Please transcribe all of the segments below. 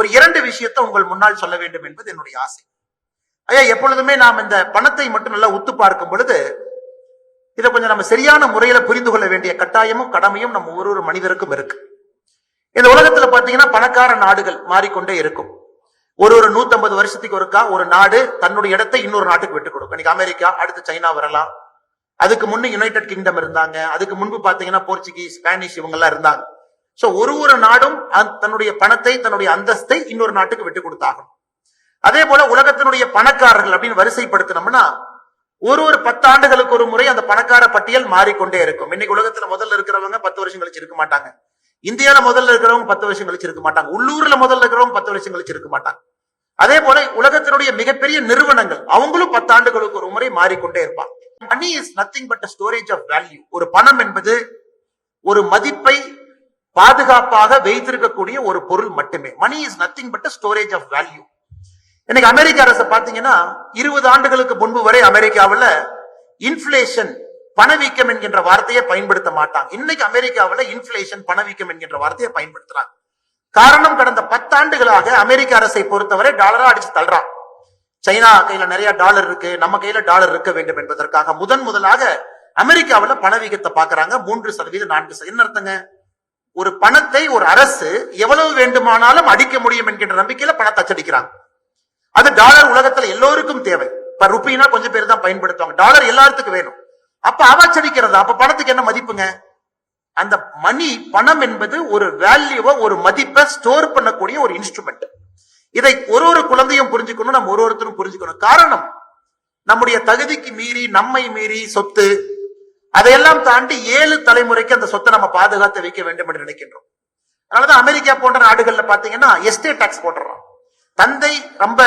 ஒரு இரண்டு விஷயத்தை உங்கள் முன்னால் சொல்ல வேண்டும் என்பது என்னுடைய ஆசை. ஐயா எப்பொழுதுமே நாம் இந்த பணத்தை மட்டும் நல்லா உத்து பார்க்கும் பொழுது இதை கொஞ்சம் நம்ம சரியான முறையில புரிந்து கொள்ள வேண்டிய கட்டாயமும் கடமையும் நம்ம ஒரு ஒரு மனிதருக்கும் இருக்கு. இந்த உலகத்துல பாத்தீங்கன்னா பணக்கார நாடுகள் மாறிக்கொண்டே இருக்கும். ஒரு ஒரு 150 வருஷத்துக்கு ஒருக்கா ஒரு நாடு தன்னுடைய இடத்தை இன்னொரு நாட்டுக்கு விட்டு கொடுக்கும். இன்னைக்கு அமெரிக்கா அடுத்து சைனா வரலாம். அதுக்கு முன்னே யுனைடெட் கிங்டம் இருந்தாங்க. அதுக்கு முன்பு பாத்தீங்கன்னா போர்ச்சுகீஸ் ஸ்பானிஷ் இவங்க எல்லாம் இருந்தாங்க. சோ ஒரு ஒரு நாடும் தன்னுடைய பணத்தை தன்னுடைய அந்தஸ்தை இன்னொரு நாட்டுக்கு விட்டு கொடுத்தாகணும் அதே போல உலகத்தினுடைய பணக்காரர்கள் அப்படின்னு வரிசைப்படுத்தினோம்னா ஒரு ஒரு பத்து ஆண்டுகளுக்கு ஒரு முறை அந்த பணக்கார பட்டியல் மாறிக்கொண்டே இருக்கும். இன்னைக்கு உலகத்துல முதல்ல இருக்கிறவங்க பத்து வருஷம் கழிச்சு இருக்க மாட்டாங்க. இந்தியால முதல்ல இருக்கிறவங்க பத்து வருஷம் கழிச்சு இருக்க மாட்டாங்க. உள்ளூர்ல முதல்ல இருக்கிறவங்க பத்து வருஷம் கழிச்சு இருக்க மாட்டாங்க. அதே போல உலகத்தினுடைய மிகப்பெரிய நிறுவனங்கள் அவங்களும் பத்து ஆண்டுகளுக்கு ஒரு முறை மாறிக்கொண்டே இருப்பாங்க. Money is nothing but storage of value ஒரு பணம் என்பது ஒரு மதிப்பை பாதுகாப்பாக வைத்திருக்கக்கூடிய ஒரு பொருள் மட்டுமே. Money is nothing but storage of value இன்னைக்கு அமெரிக்க அரசு பாத்தீங்கன்னா இருபது ஆண்டுகளுக்கு முன்பு வரை அமெரிக்காவுல இன்ஃபிளேஷன் பணவீக்கம் என்கின்ற வார்த்தையை பயன்படுத்த மாட்டாங்க. இன்னைக்கு அமெரிக்காவுல இன்ஃபிளேஷன் பணவீக்கம் என்கின்ற வார்த்தையை பயன்படுத்துறாங்க. காரணம் கடந்த பத்தாண்டுகளாக அமெரிக்க அரசை பொறுத்தவரை டாலரா அடிச்சு தள்ளுறான். சைனா கையில நிறைய டாலர் இருக்கு. நம்ம கையில டாலர் இருக்க வேண்டும் என்பதற்காக முதன் முதலாக அமெரிக்காவுல பணவீக்கத்தை பாக்குறாங்க. மூன்று சதவீதம் நான்கு சதவீதம். என்ன அர்த்தங்க? ஒரு பணத்தை ஒரு அரசு எவ்வளவு வேண்டுமானாலும் அடிக்க முடியும் என்கின்ற நம்பிக்கையில பணத்தை அச்சடிக்கிறாங்க. அது டாலர் உலகத்துல எல்லோருக்கும் தேவை. இப்ப ருப்பினா கொஞ்சம் பேர் தான் பயன்படுத்துவாங்க. டாலர் எல்லாத்துக்கும் வேணும். அப்ப அவச்சடிக்கிறது அப்ப பணத்துக்கு என்ன மதிப்புங்க? அந்த மணி பணம் என்பது ஒரு வேல்யூவை ஒரு மதிப்பை ஸ்டோர் பண்ணக்கூடிய ஒரு இன்ஸ்ட்ருமெண்ட். இதை ஒரு ஒரு குழந்தையும் புரிஞ்சுக்கணும் நம்ம ஒரு ஒருத்தரும் புரிஞ்சுக்கணும். காரணம் நம்முடைய தகுதிக்கு மீறி நம்மை மீறி சொத்து அதையெல்லாம் தாண்டி ஏழு தலைமுறைக்கு அந்த சொத்தை நம்ம பாதுகாத்து வைக்க வேண்டும் என்று நினைக்கின்றோம். அதனாலதான் அமெரிக்கா போன்ற நாடுகள்ல பாத்தீங்கன்னா எஸ்டேட் டாக்ஸ் போட்டுறோம். தந்தை ரொம்ப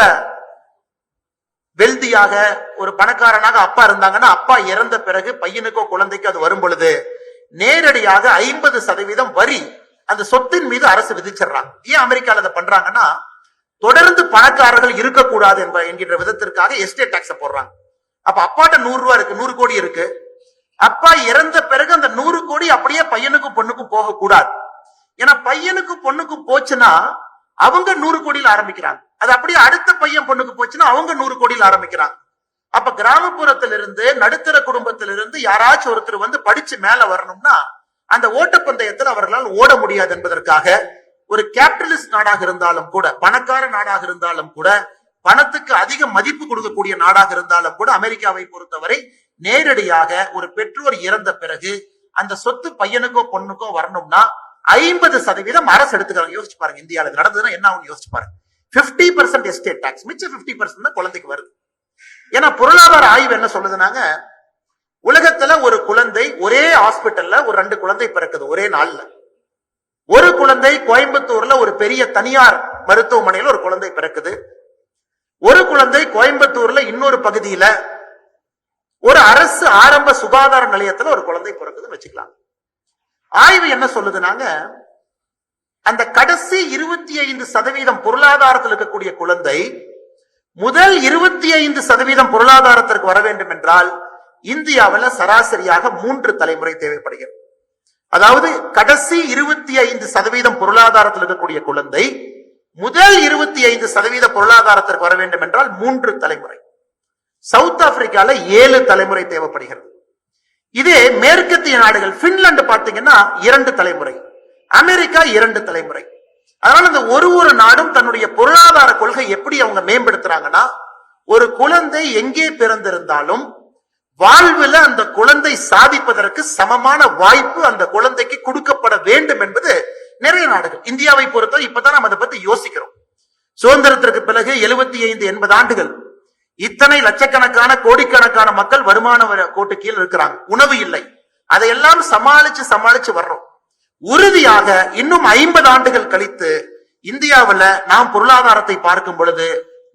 வெல்தியாக ஒரு பணக்காரனாக அப்பா இருந்தாங்கன்னா அப்பா இறந்த பிறகு பையனுக்கோ குழந்தைக்கோ அது வரும் பொழுது நேரடியாக ஐம்பது சதவீதம் வரி அந்த சொத்தின் மீது அரசு விதிச்சிடுறாங்க. ஏன் அமெரிக்கால அதை பண்றாங்கன்னா தொடர்ந்து பணக்காரர்கள் இருக்கக்கூடாது என்ப என்கின்ற விதத்திற்காக எஸ்டேட் டாக்ஸ போடுறாங்க. அப்ப அப்பாட்ட நூறு ரூபா இருக்கு நூறு கோடி இருக்கு. அப்பா இறந்த பிறகு அந்த நூறு கோடி அப்படியே பையனுக்கும் பொண்ணுக்கும் போகக்கூடாது. ஏன்னா பையனுக்கும் பொண்ணுக்கும் போச்சுன்னா அவங்க நூறு கோடியில ஆரம்பிக்கிறாங்க. அது அப்படியே அடுத்த பையன் பொண்ணுக்கு போச்சுன்னா அவங்க நூறு கோடியில ஆரம்பிக்கிறாங்க. அப்ப கிராமப்புறத்திலிருந்து நடுத்தர குடும்பத்திலிருந்து யாராச்சும் ஒருத்தர் வந்து படிச்சு மேல வரணும்னா அந்த ஓட்டப்பந்தயத்தில் அவர்களால் ஓட முடியாது என்பதற்காக ஒரு கேபிட்டலிஸ்ட் நாடாக இருந்தாலும் கூட பணக்கார நாடாக இருந்தாலும் கூட பணத்துக்கு அதிக மதிப்பு கொடுக்கக்கூடிய நாடாக இருந்தாலும் கூட அமெரிக்காவை பொறுத்தவரை நேரடியாக ஒரு பெற்றோர் இறந்த பிறகு அந்த சொத்து பையனுக்கோ பொண்ணுக்கோ வரணும்னா ஐம்பது சதவீதம் அரசு எடுத்துக்கிறாங்க. யோசிச்சு பாருங்க இந்தியாவில் நடந்ததுன்னா என்ன ஆகும் யோசிச்சு பாருங்க. பிப்டி பர்சன்ட் எஸ்டேட் டாக்ஸ் மிச்சம் பிப்டி பர்சன்ட் தான் குழந்தைக்கு வருது. ஏன்னா பொருளாதார ஆய்வு என்ன சொல்லுதுனாங்க உலகத்துல ஒரு குழந்தை ஒரே ஹாஸ்பிட்டல்ல ஒரு ரெண்டு குழந்தை பிறக்குது ஒரே நாள்ல. ஒரு குழந்தை கோயம்புத்தூர்ல ஒரு பெரிய தனியார் மருத்துவமனையில ஒரு குழந்தை பிறக்குது. ஒரு குழந்தை கோயம்புத்தூர்ல இன்னொரு பகுதியில அரசு ஆரம்ப சுகாதார நிலையத்துல ஒரு குழந்தை பிறக்குதுன்னு வச்சுக்கலாம். ஆய்வு என்ன சொல்லுதுனாங்க? அந்த கடைசி இருபத்தி ஐந்து சதவீதம் பொருளாதாரத்தில் இருக்கக்கூடிய குழந்தை முதல் இருபத்தி ஐந்து சதவீதம் பொருளாதாரத்திற்கு வர வேண்டும் என்றால் இந்தியாவில் சராசரியாக மூன்று தலைமுறை தேவைப்படுகிறது. அதாவது கடைசி இருபத்தி ஐந்து சதவீதம் பொருளாதாரத்தில் இருக்கக்கூடிய குழந்தை முதல் இருபத்தி ஐந்து சதவீத பொருளாதாரத்திற்கு வர வேண்டும் என்றால் மூன்று தலைமுறை. சவுத் ஆப்பிரிக்கால ஏழு தலைமுறை தேவைப்படுகிறது. இதே மேற்கத்திய நாடுகள் பின்லாந்து பாத்தீங்கன்னா இரண்டு தலைமுறை அமெரிக்கா இரண்டு தலைமுறை. அதனால இந்த ஒரு ஒரு நாடும் தன்னுடைய பொருளாதார கொள்கை எப்படி அவங்க மேம்படுத்துறாங்கன்னா ஒரு குழந்தை எங்கே பிறந்திருந்தாலும் வாழ்வில் அந்த குழந்தை சாதிப்பதற்கு சமமான வாய்ப்பு அந்த குழந்தைக்கு கொடுக்கப்பட வேண்டும் என்பது நிறைய நாடுகள். இந்தியாவை பொறுத்தவரை இப்பதான் நம்ம அதை பத்தி யோசிக்கிறோம். சுதந்திரத்திற்கு பிறகு எழுபத்தி ஐந்து எண்பது ஆண்டுகள். இத்தனை லட்சக்கணக்கான கோடிக்கணக்கான மக்கள் வருமான கோட்டு கீழ் இருக்கிறாங்க. உணவு இல்லை. அதையெல்லாம் சமாளிச்சு சமாளிச்சு வர்றோம். உறுதியாக இன்னும் ஐம்பது ஆண்டுகள் கழித்து இந்தியாவுல நாம் பொருளாதாரத்தை பார்க்கும் பொழுது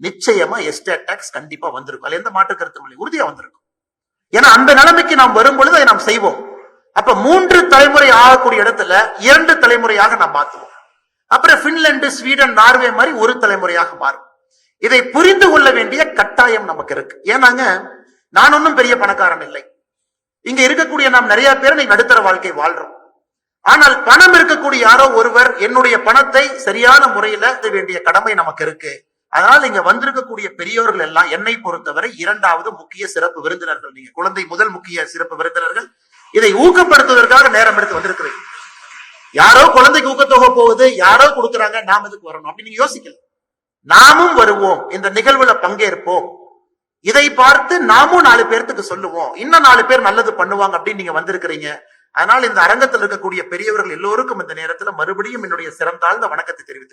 நிச்சயமா எஸ்டேட் டாக்ஸ் கண்டிப்பா வந்திருக்கும். அதுல எந்த மாற்று கருத்தும் இல்லை. உறுதியா வந்திருக்கும். ஏன்னா அந்த நிலைமைக்கு நாம் வரும் பொழுது அதை நாம் செய்வோம். அப்ப மூன்று தலைமுறை ஆகக்கூடிய இடத்துல இரண்டு தலைமுறையாக நாம் மாத்துவோம் அப்புறம் பின்லாந்து ஸ்வீடன் நார்வே மாதிரி ஒரு தலைமுறையாக மாறும். இதை புரிந்து கொள்ள வேண்டிய கட்டாயம் நமக்கு இருக்கு. ஏன்னாங்க நான் ஒன்னும் பெரிய பணக்காரன் இல்லை. இங்க இருக்கக்கூடிய நாம் நிறைய பேர் நடுத்தர வாழ்க்கை வாழ்றோம். ஆனால் பணம் இருக்கக்கூடிய யாரோ ஒருவர் என்னுடைய பணத்தை சரியான முறையில வேண்டிய கடமை நமக்கு இருக்கு. அதனால இங்க வந்திருக்கக்கூடிய பெரியோர்கள் எல்லாம் என்னை பொறுத்தவரை இரண்டாவது முக்கிய சிறப்பு விருந்தினர்கள். நீங்க குழந்தை முதல் முக்கிய சிறப்பு விருந்தினர்கள். இதை ஊக்கப்படுத்துவதற்காக நேரம் எடுத்து வந்திருக்கிறீங்க யாரோ குழந்தைக்கு ஊக்கத்தொகை போகுது யாரோ கொடுக்குறாங்க நாம எதுக்கு வரணும்? அப்படின்னு நீங்க யோசிக்கல நாமும் வருவோம். இந்த நிகழ்வுல பங்கேற்போம். இதை பார்த்து நாமும் நாலு பேர்த்துக்கு சொல்லுவோம். இன்னும் நாலு பேர் நல்லது பண்ணுவாங்க அப்படின்னு நீங்க வந்திருக்கிறீங்க. அதனால் இந்த அரங்கத்தில் இருக்கக்கூடிய பெரியவர்கள் எல்லோருக்கும் இந்த நேரத்துல மறுபடியும் என்னுடைய சிறந்தாழ்ந்த வணக்கத்தை தெரிவித்துக்